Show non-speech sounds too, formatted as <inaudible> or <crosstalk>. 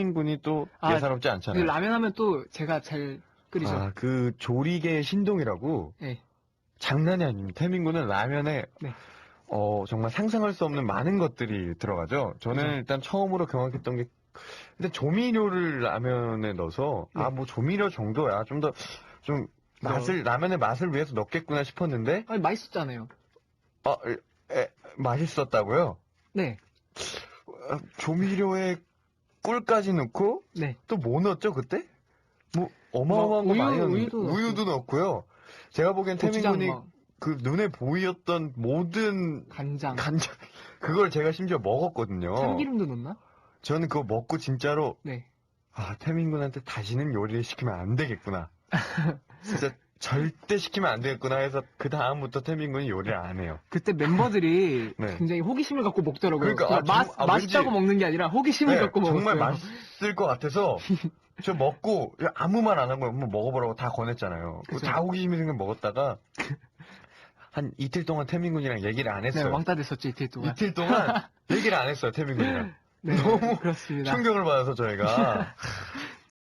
태민군이 또 아, 예사롭지 그 않잖아요. 라면 하면 또 제가 잘 끓이죠. 아, 그 조리개 신동이라고 네. 장난이 아닙니다. 태민군은 라면에 네. 어, 정말 상상할 수 없는 많은 것들이 들어가죠. 저는 그죠. 일단 처음으로 경험했던 게 근데 조미료를 라면에 넣어서 네. 아 뭐 조미료 정도야 좀 더 좀 맛을 라면의 맛을 위해서 넣겠구나 싶었는데 아니, 맛있었잖아요. 아, 에, 에, 맛있었다고요? 네. 어, 조미료에 꿀까지 넣고 네. 또 뭐 넣었죠 그때? 뭐 어마어마한 뭐거 많이 우유, 넣었는데 우유도. 우유도 넣고요. 제가 보기엔 고추장 태민군이 막, 그 눈에 보이었던 모든 간장, 간장 <laughs> 그걸 제가 심지어 먹었거든요. 참기름도 넣나? 저는 그거 먹고 진짜로 네. 아 태민 군한테 다시는 요리를 시키면 안 되겠구나. 진짜 <laughs> 절대 시키면 안 되겠구나 해서 그 다음부터 태민군이 요리를 안 해요. 그때 멤버들이 <laughs> 네. 굉장히 호기심을 갖고 먹더라고요. 그러니까, 아, 맛, 정- 아, 맛있다고 왠지- 먹는 게 아니라 호기심을 네, 갖고 먹었어요. 정말 맛있을 것 같아서 <laughs> 저 먹고 아무 말안한 거예요. 한번 먹어보라고 다 권했잖아요. 그죠. 다 호기심이 생겨 먹었다가 <laughs> 한 이틀 동안 태민군이랑 얘기를 안 네, 했어요. 왕따 됐었죠, 이틀 동안. 이틀 동안 얘기를 안 했어요. 태민군이랑 네, 너무 그렇습니다. 충격을 받아서 저희가